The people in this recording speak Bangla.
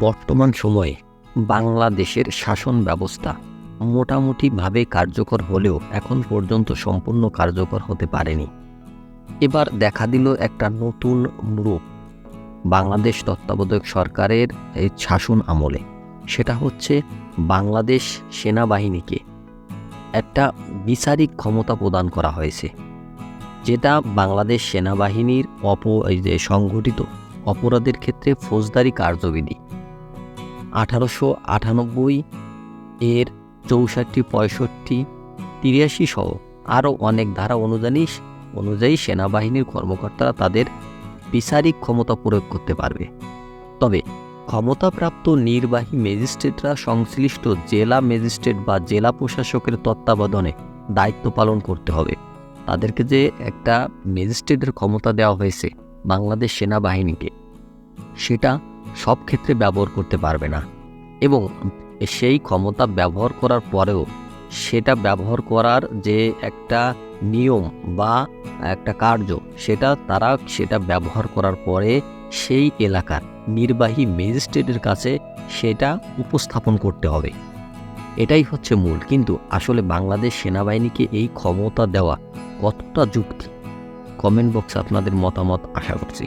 বর্তমান সময়ে বাংলাদেশের শাসন ব্যবস্থা মোটামুটিভাবে কার্যকর হলেও এখন পর্যন্ত সম্পূর্ণ কার্যকর হতে পারেনি। এবার দেখা দিল একটা নতুন রূপ বাংলাদেশ তত্ত্বাবধায়ক সরকারের শাসন আমলে। সেটা হচ্ছে বাংলাদেশ সেনাবাহিনীকে একটা বিচারিক ক্ষমতা প্রদান করা হয়েছে, যেটা বাংলাদেশ সেনাবাহিনীর অপ সংগঠিত অপরাধের ক্ষেত্রে ফৌজদারি কার্যবিধি আঠারোশো আটানব্বই এর চৌষট্টি, পঁয়ষট্টি, তিরাশি সহ আরও অনেক ধারা অনুযায়ী অনুযায়ী সেনাবাহিনীর কর্মকর্তারা তাদের বিচারিক ক্ষমতা প্রয়োগ করতে পারবে। তবে ক্ষমতাপ্রাপ্ত নির্বাহী ম্যাজিস্ট্রেটরা সংশ্লিষ্ট জেলা ম্যাজিস্ট্রেট বা জেলা প্রশাসকের তত্ত্বাবধানে দায়িত্ব পালন করতে হবে। তাদেরকে যে একটা ম্যাজিস্ট্রেটের ক্ষমতা দেওয়া হয়েছে বাংলাদেশ সেনাবাহিনীকে, সেটা সব ক্ষেত্রে ব্যবহার করতে পারবে না। এবং সেই ক্ষমতা ব্যবহার করার পরেও সেটা ব্যবহার করার যে একটা নিয়ম বা একটা কার্য, সেটা তারা সেটা ব্যবহার করার পরে সেই এলাকার নির্বাহী ম্যাজিস্ট্রেটের কাছে সেটা উপস্থাপন করতে হবে। এটাই হচ্ছে মূল। কিন্তু আসলে বাংলাদেশ সেনাবাহিনীকে এই ক্ষমতা দেওয়া কতটা যুক্তি? কমেন্ট বক্সে আপনাদের মতামত আশা করছি।